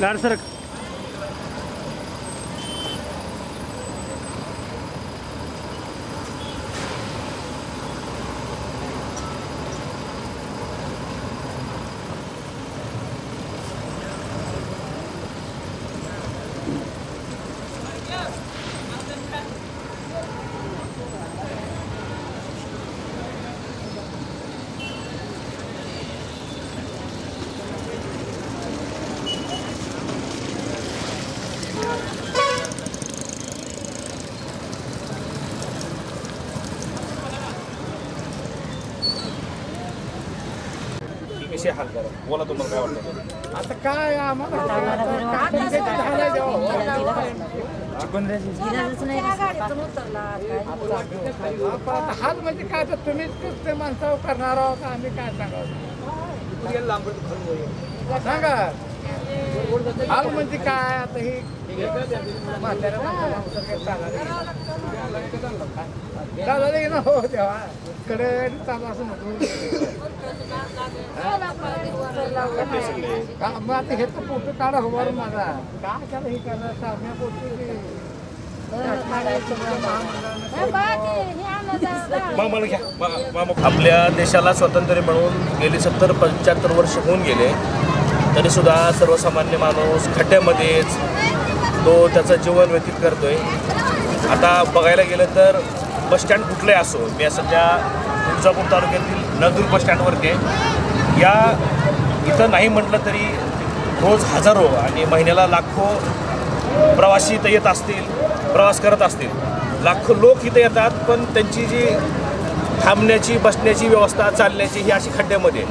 गाड सरक कशी हाल करा बोला तुम्हाला काय वाटतं? आता काय आम्हाला हाल म्हणजे काय तर तुम्हीच ते माणसावर करणार आहोत आम्ही काय सांगावं सांगा. हाल म्हणजे काय? आता ही म्हाताऱ्या ना? हो तेव्हा कडे चालू असं नको. का? मग आता हे तर फोटो काढा हो माझा. हे आपल्या देशाला स्वातंत्र्य मिळून गेली सत्तर पंच्याहत्तर वर्ष होऊन गेले. तरीसुद्धा सर्वसामान्य माणूस खड्ड्यामध्येच तो त्याचं जीवन व्यतीत करतोय. आता बघायला गेलं तर बसस्टँड कुठलंही असो मी सध्या तुळजापूर तालुक्यातील नळदूर बसस्टँडवरती आहे. या इथं नाही म्हटलं तरी रोज हजारो आणि महिन्याला लाखो प्रवासी इथं येत असतील प्रवास करत असतील. लाखो लोक इथं येतात पण त्यांची जी थांबण्याची बसण्याची व्यवस्था चालण्याची ही अशी खड्ड्यामध्ये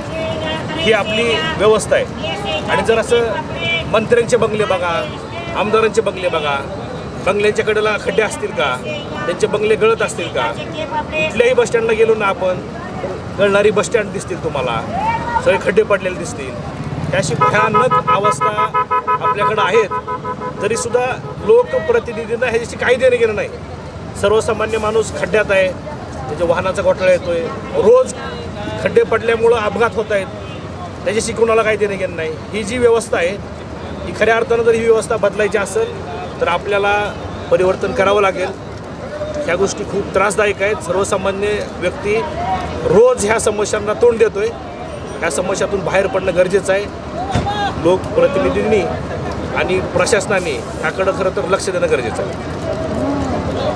ही आपली व्यवस्था आहे. आणि जर असं मंत्र्यांचे बंगले बघा आमदारांचे बंगले बघा बंगल्यांच्या कडेला खड्डे असतील का? त्यांचे बंगले गळत असतील का? कुठल्याही बसस्टँडला गेलो ना आपण गळणारी बसस्टँड दिसतील तुम्हाला. सगळे खड्डे पडलेले दिसतील. त्याशी भयानक अवस्था आपल्याकडं आहेत. तरीसुद्धा लोकप्रतिनिधींना ह्याच्याशी काही देणं गेलं नाही. सर्वसामान्य माणूस खड्ड्यात आहे. त्याच्या वाहनाचा घोटाळा येतोय. रोज खड्डे पडल्यामुळं अपघात होत आहेत. त्याच्याशी कोणाला काही देणं घेणं नाही. ही जी व्यवस्था आहे ही खऱ्या अर्थानं जर ही व्यवस्था बदलायची असेल तर आपल्याला परिवर्तन करावं लागेल. ह्या गोष्टी खूप त्रासदायक आहेत. सर्वसामान्य व्यक्ती रोज ह्या समस्यांना तोंड देतोय. या समस्यातून बाहेर पडणं गरजेचं आहे. लोकप्रतिनिधींनी आणि प्रशासनाने याकडं खरं तर लक्ष देणं गरजेचं आहे.